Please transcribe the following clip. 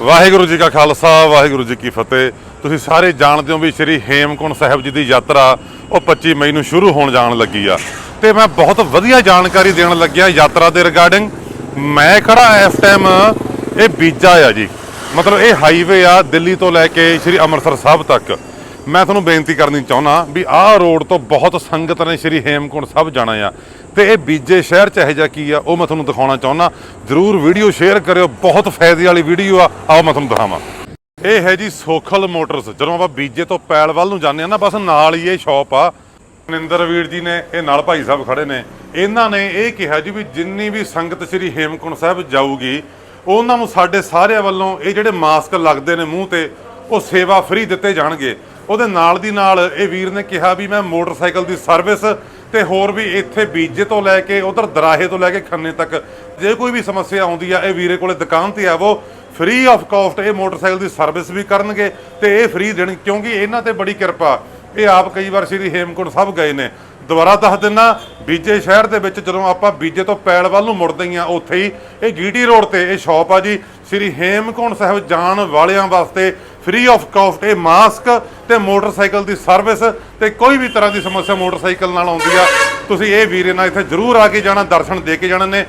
ਵਾਹਿਗੁਰੂ ਜੀ ਕਾ ਖਾਲਸਾ, ਵਾਹਿਗੁਰੂ ਜੀ ਕੀ ਫਤਿਹ। ਤੁਸੀਂ ਸਾਰੇ ਜਾਣਦੇ ਹੋ ਵੀ ਸ੍ਰੀ ਹੇਮਕੁੰਟ ਸਾਹਿਬ ਜੀ ਦੀ ਯਾਤਰਾ, ਉਹ 25 ਮਈ ਨੂੰ ਸ਼ੁਰੂ ਹੋਣ ਜਾਣ ਲੱਗੀ ਆ। ਤੇ ਮੈਂ ਬਹੁਤ ਵਧੀਆ ਜਾਣਕਾਰੀ ਦੇਣ ਲੱਗਿਆ ਯਾਤਰਾ ਦੇ ਰਿਗਾਰਡਿੰਗ। ਮੈਂ ਖੜਾ ਇਸ ਟਾਈਮ ਇਹ ਬੀਜਾ ਆ ਜੀ। ਮਤਲਬ ਇਹ ਹਾਈਵੇ ਆ ਦਿੱਲੀ ਤੋਂ ਲੈ ਕੇ ਸ੍ਰੀ ਅੰਮ੍ਰਿਤਸਰ ਸਾਹਿਬ ਤੱਕ। ਮੈਂ ਤੁਹਾਨੂੰ ਬੇਨਤੀ ਕਰਨੀ ਚਾਹੁੰਦਾ ਵੀ ਆਹ ਰੋਡ ਤੋਂ ਬਹੁਤ ਸੰਗਤ ਨੇ ਸ੍ਰੀ ਹੇਮਕੁੰਟ ਸਾਹਿਬ ਜਾਣਾ ਆ। ਤੇ ਇਹ ਬੀਜੇ ਸ਼ਹਿਰ ਚ ਇਹੋ ਜਿਹਾ ਕੀ ਆ, ਉਹ ਮੈਂ ਤੁਹਾਨੂੰ ਦਿਖਾਉਣਾ ਚਾਹੁੰਦਾ। ਜਰੂਰ ਵੀਡੀਓ ਸ਼ੇਅਰ ਕਰਿਓ, ਬਹੁਤ ਫਾਇਦੇ ਵਾਲੀ ਵੀਡੀਓ ਆ, ਆਓ ਮੈਂ ਤੁਹਾਨੂੰ ਦਿਖਾਵਾਂ। ਇਹ ਹੈ ਜੀ ਸੋਖਲ ਮੋਟਰਸ, ਜਦੋਂ ਆਪਾਂ ਬੀਜੇ ਤੋਂ ਪੈਲ ਵੱਲ ਨੂੰ ਜਾਂਦੇ ਆ ਨਾ, ਬਸ ਨਾਲ ਹੀ ਇਹ ਸ਼ਾਪ ਆ। ਮਨਿੰਦਰ ਵੀਰ ਜੀ ਨੇ, ਇਹ ਨਾਲ ਭਾਈ ਸਾਹਿਬ ਖੜੇ ਨੇ। ਇਹਨਾਂ ਨੇ ਇਹ ਕਿਹਾ ਜੀ ਵੀ ਜਿੰਨੀ ਵੀ ਸੰਗਤ ਸ੍ਰੀ ਹੇਮਕੁੰਟ ਸਾਹਿਬ ਜਾਊਗੀ, ਉਹਨਾਂ ਨੂੰ ਸਾਡੇ ਸਾਰਿਆਂ ਵੱਲੋਂ ਇਹ ਜਿਹੜੇ ਮਾਸਕ ਲੱਗਦੇ ਨੇ ਮੂੰਹ ਤੇ, ਉਹ ਸੇਵਾ ਫ੍ਰੀ ਦਿੱਤੇ ਜਾਣਗੇ। ਉਹਦੇ ਨਾਲ ਦੀ ਨਾਲ ਇਹ ਵੀਰ ਨੇ ਕਿਹਾ ਵੀ ਮੈਂ ਮੋਟਰਸਾਈਕਲ ਦੀ ਸਰਵਿਸ ਤੇ ਹੋਰ ਵੀ ਇੱਥੇ ਬੀਜੇ ਤੋਂ ਲੈ ਕੇ ਉਧਰ ਦਰਾਹੇ ਤੋਂ ਲੈ ਕੇ ਖੰਨੇ ਤੱਕ ਜੇ ਕੋਈ ਵੀ ਸਮੱਸਿਆ ਆਉਂਦੀ ਆ, ਇਹ ਵੀਰੇ ਕੋਲੇ ਦੁਕਾਨ ਤੇ ਆਵੋ ਫ੍ਰੀ ਆਫ ਕਾਸਟ ਇਹ ਮੋਟਰਸਾਈਕਲ ਦੀ ਸਰਵਿਸ ਵੀ ਕਰਨਗੇ ਤੇ ਇਹ ਫ੍ਰੀ ਦੇਣ, ਕਿਉਂਕਿ ਇਹਨਾਂ ਤੇ ਬੜੀ ਕਿਰਪਾ। ਇਹ ਆਪ ਕਈ ਵਾਰ ਸ੍ਰੀ ਹੇਮਕੁੰਟ ਸਾਹਿਬ ਗਏ ਨੇ। ਦੁਬਾਰਾ ਦੱਸ ਦਿੰਨਾ, ਬੀਜੇ ਸ਼ਹਿਰ ਦੇ ਵਿੱਚ ਜਦੋਂ ਆਪਾਂ ਬੀਜੇ ਤੋਂ ਪੈਲ ਵੱਲ ਨੂੰ ਮੁੜਦੇ ਹਾਂ ਉੱਥੇ ਹੀ ਇਹ ਗੀਟੀ ਰੋਡ ਤੇ ਇਹ ਸ਼ਾਪ ਆ ਜੀ। ਸ੍ਰੀ ਹੇਮਕੁੰਟ ਸਾਹਿਬ ਜਾਣ ਵਾਲਿਆਂ ਵਾਸਤੇ ਫ੍ਰੀ ਆਫ ਕਾਸਟ ਇਹ ਮਾਸਕ ਤੇ ਮੋਟਰਸਾਈਕਲ ਦੀ ਸਰਵਿਸ ਤੇ ਕੋਈ ਵੀ ਤਰ੍ਹਾਂ ਦੀ ਸਮੱਸਿਆ ਮੋਟਰਸਾਈਕਲ ਨਾਲ ਆਉਂਦੀ ਆ, ਤੁਸੀਂ ਇਹ ਵੀਰੇ ਨਾਲ ਇੱਥੇ ਜ਼ਰੂਰ ਆ ਕੇ ਜਾਣਾ, ਦਰਸ਼ਨ ਦੇ ਕੇ ਜਾਣਾ ਨੇ।